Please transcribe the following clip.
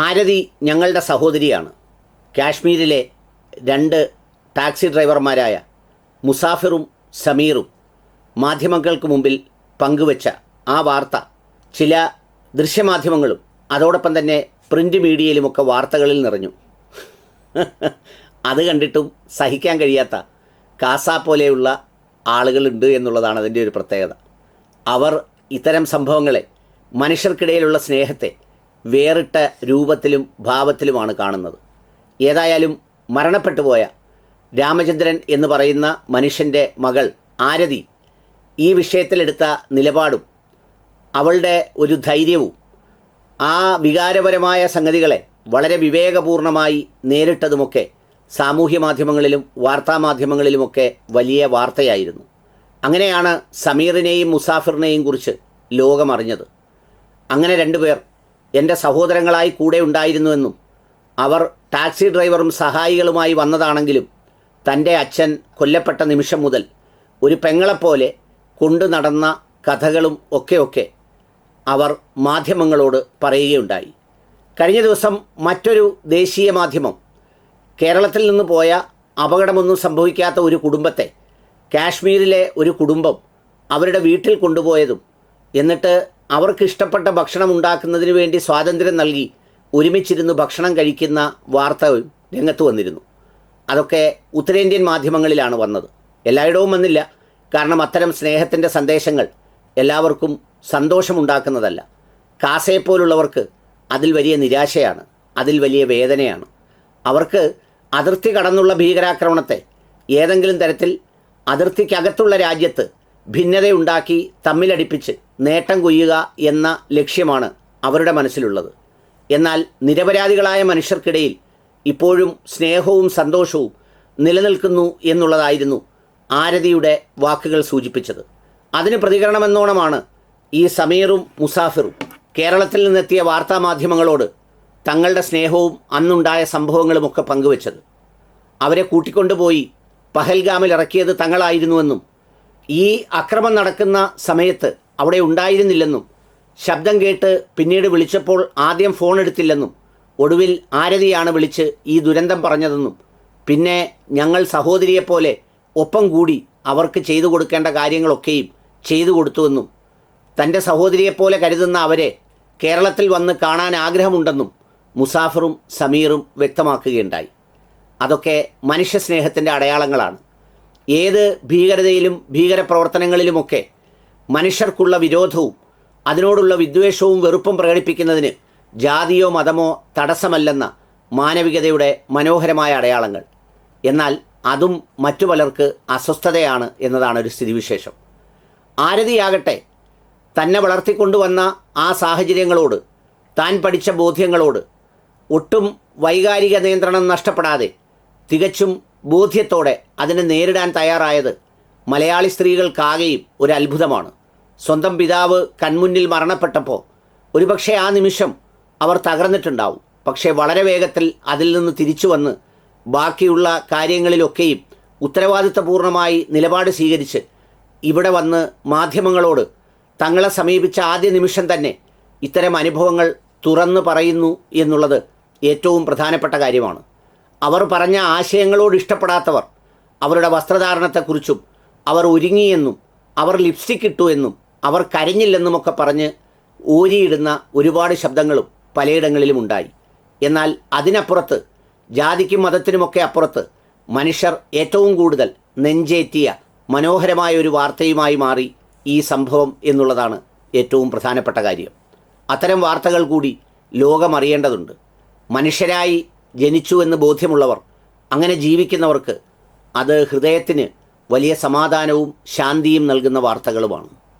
ആരതി ഞങ്ങളുടെ സഹോദരിയാണ്. കാശ്മീരിലെ രണ്ട് ടാക്സി ഡ്രൈവർമാരായ മുസാഫിറും സമീറും മാധ്യമങ്ങൾക്ക് മുമ്പിൽ പങ്കുവച്ച ആ വാർത്ത ചില ദൃശ്യമാധ്യമങ്ങളും അതോടൊപ്പം തന്നെ പ്രിന്റ് മീഡിയയിലുമൊക്കെ വാർത്തകളിൽ നിറഞ്ഞു. അത് കണ്ടിട്ടും സഹിക്കാൻ കഴിയാത്ത കാസ പോലെയുള്ള ആളുകളുണ്ട് എന്നുള്ളതാണ് അതിന്റെ ഒരു പ്രത്യേകത. അവർ ഇത്തരം സംഭവങ്ങളെ മനുഷ്യർക്കിടയിലുള്ള സ്നേഹത്തെ വേറിട്ട രൂപത്തിലും ഭാവത്തിലുമാണ് കാണുന്നത്. ഏതായാലും മരണപ്പെട്ടുപോയ രാമചന്ദ്രൻ എന്ന് പറയുന്ന മനുഷ്യന്റെ മകൾ ആരതി ഈ വിഷയത്തിലെടുത്ത നിലപാടും അവളുടെ ഒരു ധൈര്യവും ആ വികാരപരമായ സംഗതികളെ വളരെ വിവേകപൂർണമായി നേരിട്ടതുമൊക്കെ സാമൂഹ്യ മാധ്യമങ്ങളിലും വാർത്താമാധ്യമങ്ങളിലുമൊക്കെ വലിയ വാർത്തയായിരുന്നു. അങ്ങനെയാണ് സമീറിനെയും മുസാഫിറിനെയും കുറിച്ച് ലോകമറിഞ്ഞത്. അങ്ങനെ രണ്ടുപേർ എന്റെ സഹോദരങ്ങളായി കൂടെ ഉണ്ടായിരുന്നുവെന്നും അവർ ടാക്സി ഡ്രൈവറും സഹായികളുമായി വന്നതാണെങ്കിലും തന്റെ അച്ഛൻ കൊല്ലപ്പെട്ട നിമിഷം മുതൽ ഒരു പെങ്ങളെപ്പോലെ കൊണ്ടു നടന്ന കഥകളും ഒക്കെയൊക്കെ ഒക്കെ അവർ മാധ്യമങ്ങളോട് പറയുകയുണ്ടായി. കഴിഞ്ഞ ദിവസം മറ്റൊരു ദേശീയ മാധ്യമം കേരളത്തിൽ നിന്ന് പോയ അപകടമൊന്നും സംഭവിക്കാത്ത ഒരു കുടുംബത്തെ കാശ്മീരിലെ ഒരു കുടുംബം അവരുടെ വീട്ടിൽ കൊണ്ടുപോയതും എന്നിട്ട് അവർക്ക് ഇഷ്ടപ്പെട്ട ഭക്ഷണം ഉണ്ടാക്കുന്നതിന് വേണ്ടി സ്വാതന്ത്ര്യം നൽകി ഒരുമിച്ചിരുന്ന് ഭക്ഷണം കഴിക്കുന്ന വാർത്ത രംഗത്ത് വന്നിരുന്നു. അതൊക്കെ ഉത്തരേന്ത്യൻ മാധ്യമങ്ങളിലാണ് വന്നത്. എല്ലായിടവും വന്നില്ല. കാരണം അത്തരം സ്നേഹത്തിന്റെ സന്ദേശങ്ങൾ എല്ലാവർക്കും സന്തോഷമുണ്ടാക്കുന്നതല്ല. കാസയെപ്പോലുള്ളവർക്ക് അതിൽ വലിയ നിരാശയാണ്. അതിൽ വലിയ വേദനയാണ്. അവർക്ക് അതിർത്തി കടന്നുള്ള ഭീകരാക്രമണത്തെ ഏതെങ്കിലും തരത്തിൽ അതിർത്തിക്കകത്തുള്ള രാജ്യത്ത് ഭിന്നതയുണ്ടാക്കി തമ്മിലടിപ്പിച്ച് നേട്ടം കൊയ്യുക എന്ന ലക്ഷ്യമാണ് അവരുടെ മനസ്സിലുള്ളത്. എന്നാൽ നിരപരാധികളായ മനുഷ്യർക്കിടയിൽ ഇപ്പോഴും സ്നേഹവും സന്തോഷവും നിലനിൽക്കുന്നു എന്നുള്ളതായിരുന്നു ആരതിയുടെ വാക്കുകൾ സൂചിപ്പിച്ചത്. അതിന് പ്രതികരണമെന്നോണമാണ് ഈ സമീറും മുസാഫിറും. കേരളത്തിൽ നിന്നെത്തിയ വാർത്താമാധ്യമങ്ങളോട് തങ്ങളുടെ സ്നേഹവും അന്നുണ്ടായ സംഭവങ്ങളുമൊക്കെ പങ്കുവച്ചത്. അവരെ കൂട്ടിക്കൊണ്ടുപോയി പഹൽഗാമിൽ ഇറക്കിയത് തങ്ങളായിരുന്നുവെന്നും ഈ അക്രമം നടക്കുന്ന സമയത്ത് അവിടെ ഉണ്ടായിരുന്നില്ലെന്നും ശബ്ദം കേട്ട് പിന്നീട് വിളിച്ചപ്പോൾ ആദ്യം ഫോൺ എടുത്തില്ലെന്നും ഒടുവിൽ ആരതിയാണ് വിളിച്ച് ഈ ദുരന്തം പറഞ്ഞതെന്നും പിന്നെ ഞങ്ങൾ സഹോദരിയെപ്പോലെ ഒപ്പം കൂടി അവർക്ക് ചെയ്തു കൊടുക്കേണ്ട കാര്യങ്ങളൊക്കെയും ചെയ്തു കൊടുത്തുവെന്നും തന്റെ സഹോദരിയെപ്പോലെ കരുതുന്ന അവരെ കേരളത്തിൽ വന്ന് കാണാൻ ആഗ്രഹമുണ്ടെന്നും മുസാഫറും സമീറും വ്യക്തമാക്കുകയുണ്ടായി. അതൊക്കെ മനുഷ്യ മനുഷ്യസ്നേഹത്തിന്റെ അടയാളങ്ങളാണ്. ഏത് ഭീകരതയിലും ഭീകരപ്രവർത്തനങ്ങളിലുമൊക്കെ മനുഷ്യർക്കുള്ള വിരോധവും അതിനോടുള്ള വിദ്വേഷവും വെറുപ്പും പ്രകടിപ്പിക്കുന്നതിന് ജാതിയോ മതമോ തടസ്സമല്ലെന്ന മാനവികതയുടെ മനോഹരമായ അടയാളങ്ങൾ. എന്നാൽ അതും മറ്റു പലർക്ക് അസ്വസ്ഥതയാണ് എന്നതാണ് ഒരു സ്ഥിതിവിശേഷം. ആരതിയാകട്ടെ തന്നെ വളർത്തിക്കൊണ്ടുവന്ന ആ സാഹചര്യങ്ങളോട് താൻ പഠിച്ച ബോധ്യങ്ങളോട് ഒട്ടും വൈകാരിക നിയന്ത്രണം നഷ്ടപ്പെടാതെ തികച്ചും ബോധ്യത്തോടെ അതിനെ നേരിടാൻ തയ്യാറായത് മലയാളി സ്ത്രീകൾക്കാകെയും ഒരു അത്ഭുതമാണ്. സ്വന്തം പിതാവ് കൺമുന്നിൽ മരണപ്പെട്ടപ്പോൾ ഒരുപക്ഷെ ആ നിമിഷം അവർ തകർന്നിട്ടുണ്ടാവും. പക്ഷേ വളരെ വേഗത്തിൽ അതിൽ നിന്ന് തിരിച്ചു വന്ന് ബാക്കിയുള്ള കാര്യങ്ങളിലൊക്കെയും ഉത്തരവാദിത്തപൂർണമായി നിലപാട് സ്വീകരിച്ച് ഇവിടെ വന്ന് മാധ്യമങ്ങളോട് തങ്ങളെ സമീപിച്ച ആദ്യ നിമിഷം തന്നെ ഇത്തരം അനുഭവങ്ങൾ തുറന്നു പറയുന്നു എന്നുള്ളത് ഏറ്റവും പ്രധാനപ്പെട്ട കാര്യമാണ്. അവർ പറഞ്ഞ ആശയങ്ങളോട് ഇഷ്ടപ്പെടാത്തവർ അവരുടെ വസ്ത്രധാരണത്തെക്കുറിച്ചും അവർ ഒരുങ്ങിയെന്നും അവർ ലിപ്സ്റ്റിക് ഇട്ടു എന്നും അവർ കരഞ്ഞില്ലെന്നുമൊക്കെ പറഞ്ഞ് ഊരിയിടുന്ന ഒരുപാട് ശബ്ദങ്ങളും പലയിടങ്ങളിലും ഉണ്ടായി. എന്നാൽ അതിനപ്പുറത്ത് ജാതിക്കും മതത്തിനുമൊക്കെ അപ്പുറത്ത് മനുഷ്യർ ഏറ്റവും കൂടുതൽ നെഞ്ചേറ്റിയ മനോഹരമായ ഒരു വാർത്തയുമായി മാറി ഈ സംഭവം എന്നുള്ളതാണ് ഏറ്റവും പ്രധാനപ്പെട്ട കാര്യം. അത്തരം വാർത്തകൾ കൂടി ലോകമറിയേണ്ടതുണ്ട്. മനുഷ്യരായി ജനിച്ചു എന്ന് ബോധ്യമുള്ളവർ അങ്ങനെ ജീവിക്കുന്നവർക്ക് അത് ഹൃദയത്തിന് വലിയ സമാധാനവും ശാന്തിയും നൽകുന്ന വാർത്തകളുമാണ്.